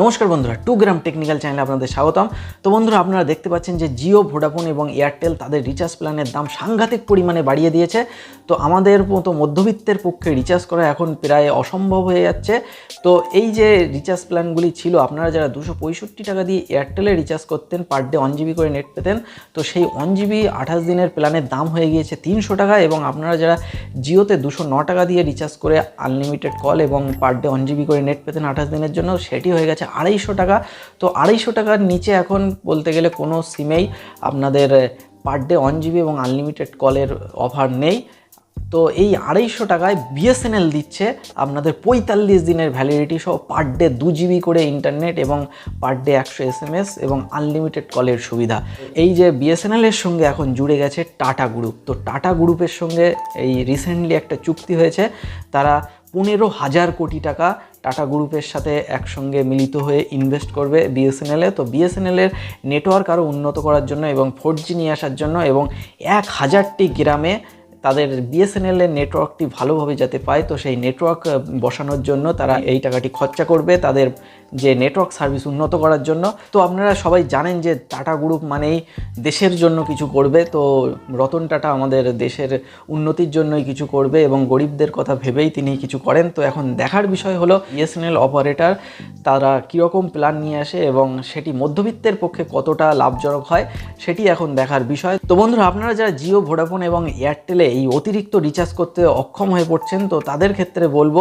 নমস্কার বন্ধুরা, two gram technical চ্যানেলে আপনাদের স্বাগতম। তো বন্ধুরা, আপনারা দেখতে পাচ্ছেন যে জিও, ভোডাফোন এবং এয়ারটেল তাদের রিচার্জ প্ল্যানের দাম সাংঘাতিক পরিমাণে বাড়িয়ে দিয়েছে। তো আমাদের মতো মধ্যবিত্তের পক্ষে রিচার্জ করা এখন প্রায় অসম্ভব হয়ে যাচ্ছে। তো এই যে রিচার্জ প্ল্যানগুলি ছিল, আপনারা যারা দুশো পঁয়ষট্টি টাকা দিয়ে এয়ারটেলে রিচার্জ করতেন পার ডে ওয়ান জিবি করে নেট পেতেন, তো সেই ওয়ান জিবি আঠাশ দিনের প্ল্যানের দাম হয়ে গিয়েছে তিনশো টাকা এবং আপনারা যারা জিওতে দুশো ন টাকা দিয়ে রিচার্জ করে আনলিমিটেড কল এবং পার ডে ওয়ান জিবি করে নেট পেতেন আঠাশ দিনের জন্য, সেটি হয়ে গেছে আড়াইশো টাকা। তো আড়াইশো টাকার নিচে এখন বলতে গেলে কোনো সিমেই আপনাদের পার ডে ওয়ান জিবি এবং আনলিমিটেড কলের অফার নেই। তো এই আড়াইশো টাকায় বিএসএনএল দিচ্ছে আপনাদের পঁয়তাল্লিশ দিনের ভ্যালিডিটি সহ পার ডে দু জিবি করে ইন্টারনেট এবং পার ডে একশো এস এম এস এবং আনলিমিটেড কলের সুবিধা। এই যে বিএসএনএলের সঙ্গে এখন জুড়ে গেছে টাটা গ্রুপ তো টাটা গ্রুপের সঙ্গে এই রিসেন্টলি একটা চুক্তি হয়েছে। তারা পনেরো হাজার কোটি টাকা টাটা গ্রুপের সাথে একসঙ্গে মিলিত হয়ে ইনভেস্ট করবে বিএসএনএলে তো বিএসএনএলের নেটওয়ার্ক আরও উন্নত করার জন্য এবং ফোর জি নিয়ে আসার জন্য এবং এক হাজারটি গ্রামে তাদের বিএসএনএলের নেটওয়ার্কটি ভালোভাবে যাতে পায়, তো সেই নেটওয়ার্ক বসানোর জন্য তারা এই টাকাটি খরচা করবে। তাদের যে নেটওয়ার্ক সার্ভিস উন্নত করার জন্য। তো আপনারা সবাই জানেন যে টাটা গ্রুপ মানেই দেশের জন্য কিছু করবে। তো রতন টাটা আমাদের দেশের উন্নতির জন্যই কিছু করবে এবং গরিবদের কথা ভেবেই তিনি কিছু করেন। তো এখন দেখার বিষয় হলো বিএসএনএল অপারেটর তারা কীরকম প্ল্যান নিয়ে আসে এবং সেটি মধ্যবিত্তের পক্ষে কতটা লাভজনক হয়, সেটি এখন দেখার বিষয়। তো বন্ধুরা, আপনারা যারা জিও ভোডাফোন এবং এয়ারটেলে এই অতিরিক্ত রিচার্জ করতে অক্ষম হয়ে পড়ছেন, তো তাদের ক্ষেত্রে বলব,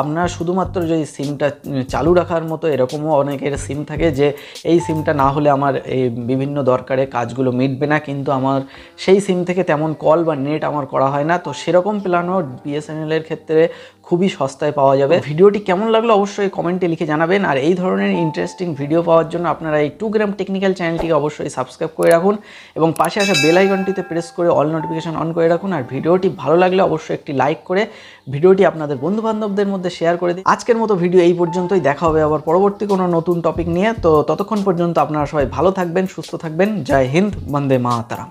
আপনারা শুধুমাত্র যদি সিমটা চালু রাখার মতো এরকমও অনেকের সিম থাকে যে এই সিমটা না হলে আমার এই বিভিন্ন দরকারে কাজগুলো মিটবে না, কিন্তু আমার সেই সিম থেকে তেমন কল বা নেট আমার করা হয় না। তো সেরকম প্ল্যানও বিএসএনএলের ক্ষেত্রে খুবই সস্তায় পাওয়া যাবে। ভিডিওটি কেমন লাগল অবশ্যই কমেন্টে লিখে জানাবেন। আর এই ধরনের ইন্টারেস্টিং ভিডিও পাওয়ার জন্য আপনারা এই টু গ্রাম টেকনিক্যাল চ্যানেলটিকে অবশ্যই সাবস্ক্রাইব করে রাখুন এবং পাশে আসা বেল আইকনটিতে প্রেস করে অল নোটিফিকেশন অন করে রাখুন। আর ভিডিওটি ভালো লাগলে অবশ্যই একটি লাইক করে ভিডিওটি আপনাদের বন্ধু বান্ধবদের মধ্যে শেয়ার করে দিন। আজকের মতো ভিডিও এই পর্যন্তই। দেখা হবে আবার পরবর্তী কোনো নতুন টপিক নিয়ে। তো ততক্ষণ পর্যন্ত আপনারা সবাই ভালো থাকবেন সুস্থ থাকবেন। জয় হিন্দ বন্দে মাতারাম।